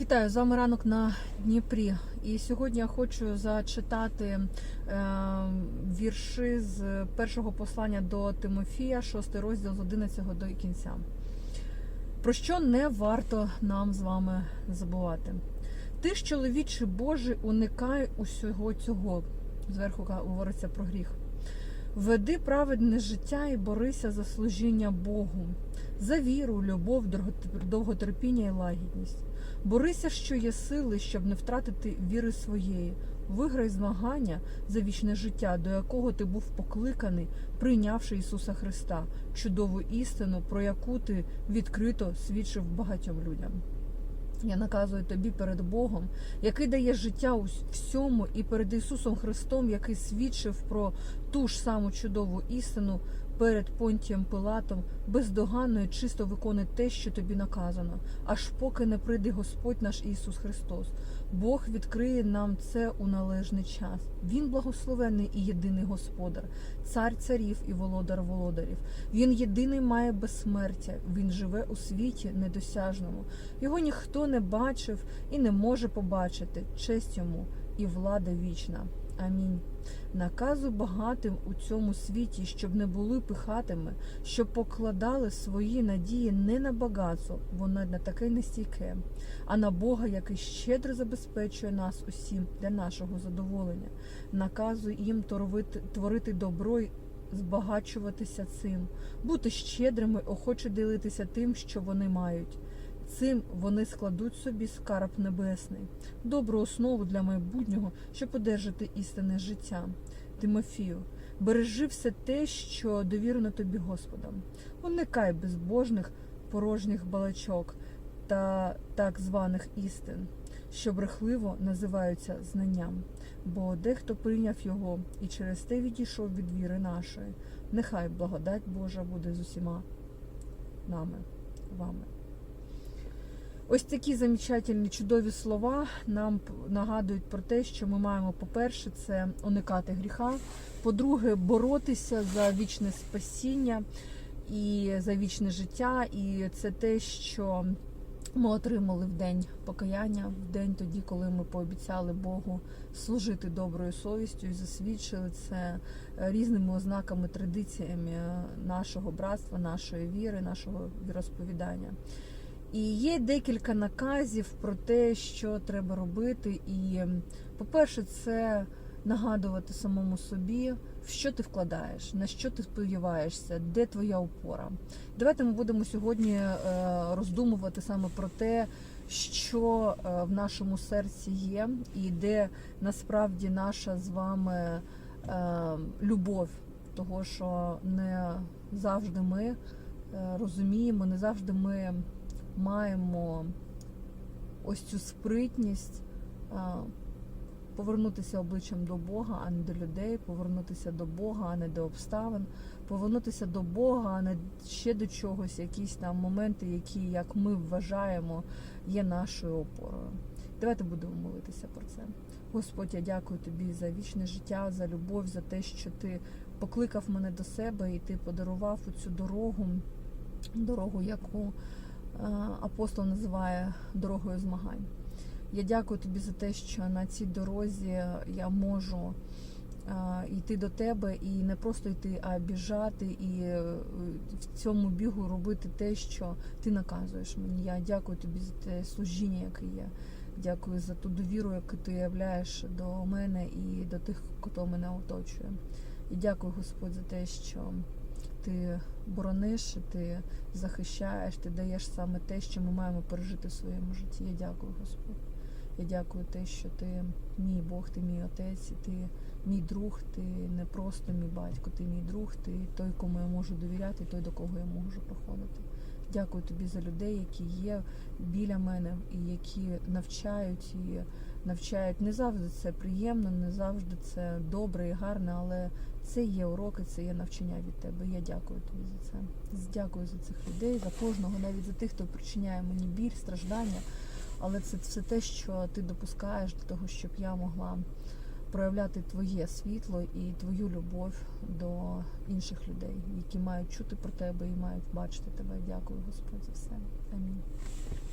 Вітаю з вами ранок на Дніпрі. І сьогодні я хочу зачитати е, вірші з першого послання до Тимофія, 6 розділ з 11 до кінця. Про що не варто нам з вами забувати? Ти ж, чоловіче Божий, уникай усього цього. Зверху говориться про гріх. Веди праведне життя і борися за служіння Богу, за віру, любов, довготерпіння і лагідність. Борися, що є сили, щоб не втратити віри своєї. Виграй змагання за вічне життя, до якого ти був покликаний, прийнявши Ісуса Христа, чудову істину, про яку ти відкрито свідчив багатьом людям. Я наказую тобі перед Богом, який дає життя всьому, і перед Ісусом Христом, який свідчив про ту ж саму чудову істину перед Понтієм Пилатом, бездоганно і чисто виконуй те, що тобі наказано, аж поки не прийде Господь наш Ісус Христос. Бог відкриє нам це у належний час. Він благословений і єдиний Господар, цар царів і володар володарів. Він єдиний має безсмертя. Він живе у світі недосяжному. Його ніхто не бачив і не може побачити. Честь йому і влада вічна. Амінь. Наказу багатим у цьому світі, щоб не були пихатими, щоб покладали свої надії не на багатство, воно не таке нестійке, а на Бога, який щедро забезпечує нас усім для нашого задоволення. Наказуй їм творити добро й збагачуватися цим, бути щедрими, охоче ділитися тим, що вони мають. Цим вони складуть собі скарб небесний, добру основу для майбутнього, щоб одержати істинне життя. Тимофію, бережи все те, що довірено тобі Господом. Уникай безбожних порожніх балачок та так званих істин, що брехливо називаються знанням, бо дехто прийняв його і через те відійшов від віри нашої. Нехай благодать Божа буде з усіма нами, вами. Ось такі замечательні чудові слова нам нагадують про те, що ми маємо, по-перше, це уникати гріха, по-друге, боротися за вічне спасіння і за вічне життя. І це те, що ми отримали в день покаяння, в день тоді, коли ми пообіцяли Богу служити доброю совістю і засвідчили це різними ознаками, традиціями нашого братства, нашої віри, нашого віросповідання. І є декілька наказів про те, що треба робити. І, по-перше, це нагадувати самому собі, в що ти вкладаєш, на що ти сподіваєшся, де твоя опора. Давайте ми будемо сьогодні е, роздумувати саме про те, що е, в нашому серці є, і де насправді наша з вами е, любов, того що не завжди ми розуміємо, не завжди ми маємо ось цю спритність повернутися обличчям до Бога, а не до людей, повернутися до Бога, а не до обставин, повернутися до Бога, а не ще до чогось, якісь там моменти, які, як ми вважаємо, є нашою опорою. Давайте будемо молитися про це. Господь, я дякую тобі за вічне життя, за любов, за те, що ти покликав мене до себе і ти подарував цю дорогу, дорогу, яку апостол називає дорогою змагань. Я дякую тобі за те, що на цій дорозі я можу йти до тебе і не просто йти, а біжати, і е, в цьому бігу робити те, що ти наказуєш мені. Я дякую тобі за те служіння, яке є. Дякую за ту довіру, яку ти являєш до мене і до тих, хто мене оточує. І дякую, Господь, за те, що ти борониш, ти захищаєш, ти даєш саме те, що ми маємо пережити в своєму житті. Я дякую, Господь. Я дякую те, що ти мій Бог, ти мій отець, ти мій друг, ти не просто мій батько, ти мій друг, ти той, кому я можу довіряти, той, до кого я можу проходити. Дякую тобі за людей, які є біля мене і які навчають і навчають. Не завжди це приємно, не завжди це добре і гарне, але це є уроки, це є навчання від тебе. Я дякую тобі за це. Дякую за цих людей, за кожного, навіть за тих, хто причиняє мені біль, страждання. Але це все те, що ти допускаєш для того, щоб я могла проявляти твоє світло і твою любов до інших людей, які мають чути про тебе і мають бачити тебе. Дякую, Господь, за все. Амінь.